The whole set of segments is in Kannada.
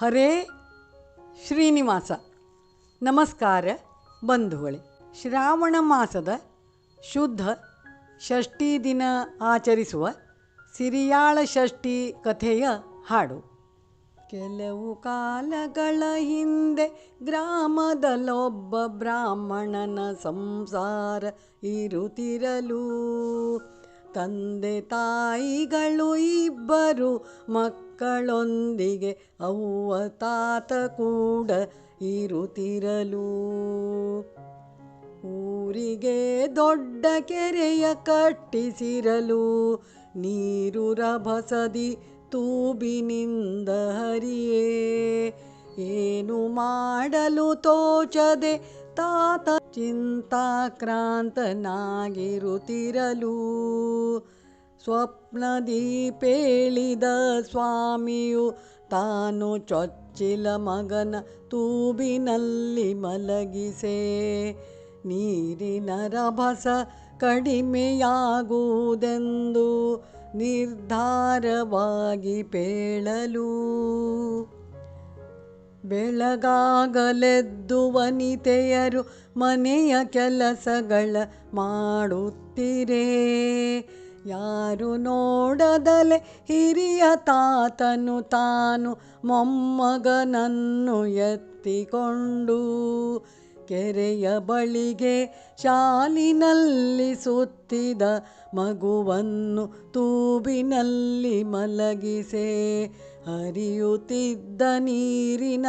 ಹರೇ ಶ್ರೀನಿವಾಸ. ನಮಸ್ಕಾರ ಬಂಧುಗಳೇ. ಶ್ರಾವಣ ಮಾಸದ ಶುದ್ಧ ಷಷ್ಠಿ ದಿನ ಆಚರಿಸುವ ಸಿರಿಯಾಳ ಷಷ್ಠಿ ಕಥೆಯ ಹಾಡು. ಕೆಲವು ಕಾಲಗಳ ಹಿಂದೆ ಗ್ರಾಮದಲ್ಲೊಬ್ಬ ಬ್ರಾಹ್ಮಣನ ಸಂಸಾರ ಇರುತ್ತಿರಲು. ತಂದೆ ತಾಯಿಗಳು ಇಬ್ಬರು ಮಕ್ಕಳೊಂದಿಗೆ ಅವ್ವ ತಾತ ಕೂಡ ಇರುತ್ತಿರಲು. ಊರಿಗೆ ದೊಡ್ಡ ಕೆರೆಯ ಕಟ್ಟಿಸಿರಲು ನೀರು ರಭಸದಿ ತೂಬಿನಿಂದ ಹರಿಯೇ. ಏನು ಮಾಡಲು ತೋಚದೆ ತಾತ ಚಿಂತಾಕ್ರಾಂತನಾಗಿರುತ್ತಿರಲು. ಸ್ವಪ್ನ ದೀಪೇಳಿದ ಸ್ವಾಮಿಯು ತಾನು ಚೊಚ್ಚಿಲ ಮಗನ ತೂಬಿನಲ್ಲಿ ಮಲಗಿಸೆ. ನೀರಿನ ರಭಸ ಕಡಿಮೆಯಾಗುವುದೆಂದು ನಿರ್ಧಾರವಾಗಿ ಪೇಳಲು. ಬೆಳಗಾಗಲೆದ್ದು ವನಿತೆಯರು ಮನೆಯ ಕೆಲಸಗಳ ಮಾಡುತ್ತಿರೇ. ಯಾರು ನೋಡದಲೆ ಹಿರಿಯ ತಾತನು ತಾನು ಮೊಮ್ಮಗನನ್ನು ಎತ್ತಿಕೊಂಡು ಕೆರೆಯ ಬಳಿಗೆ ಶಾಲಿನಲ್ಲಿ ಸುತ್ತಿದ ಮಗುವನ್ನು ತೂಬಿನಲ್ಲಿ ಮಲಗಿಸೆ. ಹರಿಯುತ್ತಿದ್ದ ನೀರಿನ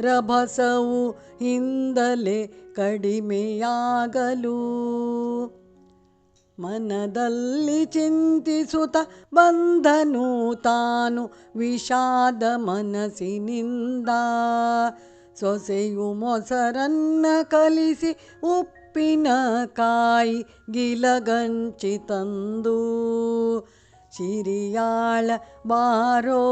ರಭಸವು ಹಿಂದಲೇ ಕಡಿಮೆಯಾಗಲು. ಮನದಲ್ಲಿ ಚಿಂತಿಸುತ್ತ ಬಂದನು ತಾನು ವಿಷಾದ ಮನಸ್ಸಿನಿಂದ. ಸೊಸೆಯು ಮೊಸರನ್ನ ಕಲಿಸಿ ಉಪ್ಪಿನ ಕಾಯಿ ಗಿಲಗಂಚಿ ತಂದು. ಸಿರಿಯಾಳ ಬಾರೋ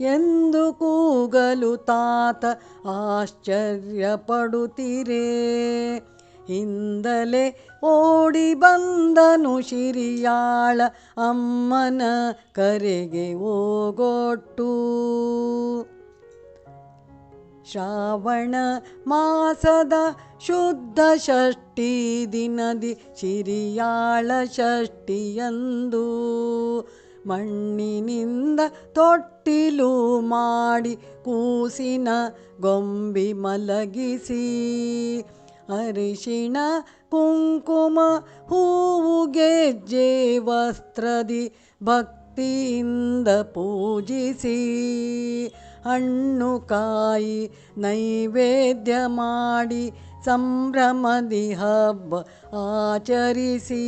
ಎಂದು ಕೂಗಲು ತಾತ ಆಶ್ಚರ್ಯಪಡುತ್ತೀರೇ. ಹಿಂದಲೇ ಓಡಿ ಬಂದನು ಶಿರಿಯಾಳ ಅಮ್ಮನ ಕರೆಗೆ ಹೋಗೊಟ್ಟು. ಶ್ರಾವಣ ಮಾಸದ ಶುದ್ಧ ಷಷ್ಠಿ ದಿನದಿ ಶಿರಿಯಾಳ ಷಷ್ಠಿಯಂದು ಮಣ್ಣಿನಿಂದ ತೊಟ್ಟಿಲು ಮಾಡಿ ಕೂಸಿನ ಗೊಂಬಿ ಮಲಗಿಸಿ ಅರಿಶಿಣ, ಕುಂಕುಮ, ಹೂವು, ಗೆಜ್ಜೆ, ವಸ್ತ್ರದಿ ಭಕ್ತಿಯಿಂದ ಪೂಜಿಸಿ ಹಣ್ಣು ಕಾಯಿ ನೈವೇದ್ಯ ಮಾಡಿ ಸಂಭ್ರಮದಿ ಹಬ್ಬ ಆಚರಿಸಿ.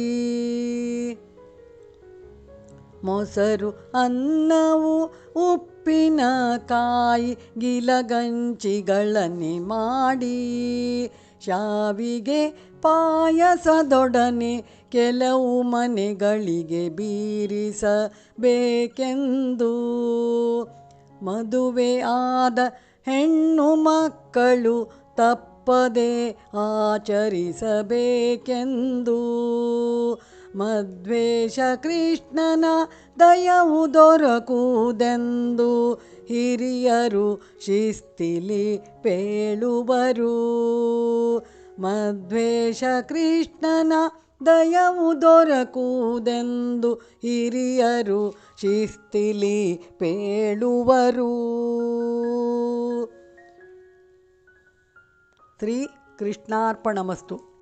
ಮೊಸರು, ಅನ್ನವು, ಉಪ್ಪಿನ ಕಾಯಿ, ಗಿಲಗಂಚಿಗಳನ್ನೇ ಮಾಡಿ ಶಾವಿಗೆ ಪಾಯಸದೊಡನೆ ಕೆಲವು ಮನೆಗಳಿಗೆ ಬೀರಿಸಬೇಕೆಂದು. ಮದುವೆ ಆದ ಹೆಣ್ಣು ಮಕ್ಕಳು ತಪ್ಪದೆ ಆಚರಿಸಬೇಕೆಂದು. ಮದ್ವೇಷ ಕೃಷ್ಣನ ದಯವು ದೊರಕುವುದೆಂದು ಹಿರಿಯರು ಶಿಸ್ತಿಲಿ ಪೇಳುವರು. ಮದ್ವೇಷ ಕೃಷ್ಣನ ದಯವು ದೊರಕುವುದೆಂದು ಹಿರಿಯರು ಶಿಸ್ತಿಲಿ ಪೇಳುವರು. ಶ್ರೀ ಕೃಷ್ಣಾರ್ಪಣಮಸ್ತು.